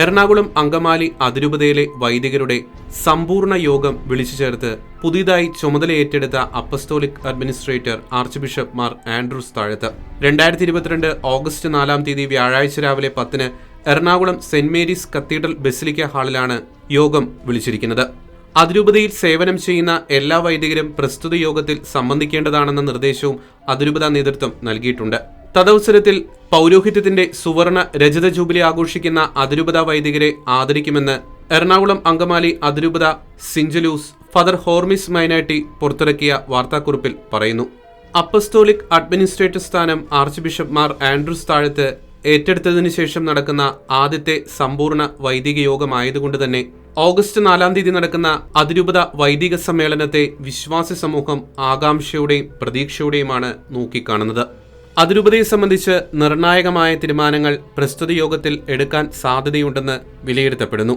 എറണാകുളം അങ്കമാലി അതിരൂപതയിലെ വൈദികരുടെ സമ്പൂർണ യോഗം വിളിച്ചു ചേർത്ത് പുതിയതായി ചുമതലയേറ്റെടുത്ത apostolic administrator archbishop Mar Andrews Thazhath. രണ്ടായിരത്തി ഇരുപത്തിരണ്ട് ഓഗസ്റ്റ് നാലാം തീയതി വ്യാഴാഴ്ച രാവിലെ പത്തിന് Ernakulam Saint Mary's cathedral basilica ഹാളിലാണ് യോഗം വിളിച്ചിരിക്കുന്നത്. അതിരൂപതയിൽ സേവനം ചെയ്യുന്ന എല്ലാ വൈദികരും പ്രസ്തുത യോഗത്തിൽ സംബന്ധിക്കേണ്ടതാണെന്ന നിർദ്ദേശവും അതിരൂപത നേതൃത്വം നൽകിയിട്ടുണ്ട്. തദവസരത്തിൽ പൗരോഹിത്യത്തിന്റെ സുവർണ രജത ജൂബിലി ആഘോഷിക്കുന്ന അതിരൂപത വൈദികരെ ആദരിക്കുമെന്ന് എറണാകുളം അങ്കമാലി അതിരൂപത സിഞ്ചലൂസ് ഫാദർ ഹോർമിസ് മൈനാട്ടി പുറത്തിറക്കിയ വാർത്താക്കുറിപ്പിൽ പറയുന്നു. അപ്പസ്തോലിക് അഡ്മിനിസ്ട്രേറ്റർ സ്ഥാനം archbishop Mar Andrews Thazhath ഏറ്റെടുത്തതിനു ശേഷം നടക്കുന്ന ആദ്യത്തെ സമ്പൂർണ വൈദിക യോഗമായതുകൊണ്ട് തന്നെ ഓഗസ്റ്റ് നാലാം തീയതി നടക്കുന്ന അതിരൂപത വൈദിക സമ്മേളനത്തെ വിശ്വാസി സമൂഹം ആകാംക്ഷയോടെയും പ്രതീക്ഷയോടെയുമാണ് നോക്കിക്കാണുന്നത്. അതിരൂപതയെ സംബന്ധിച്ച് നിർണായകമായ തീരുമാനങ്ങൾ പ്രസ്തുത യോഗത്തിൽ എടുക്കാൻ സാധ്യതയുണ്ടെന്ന് വിലയിരുത്തപ്പെടുന്നു.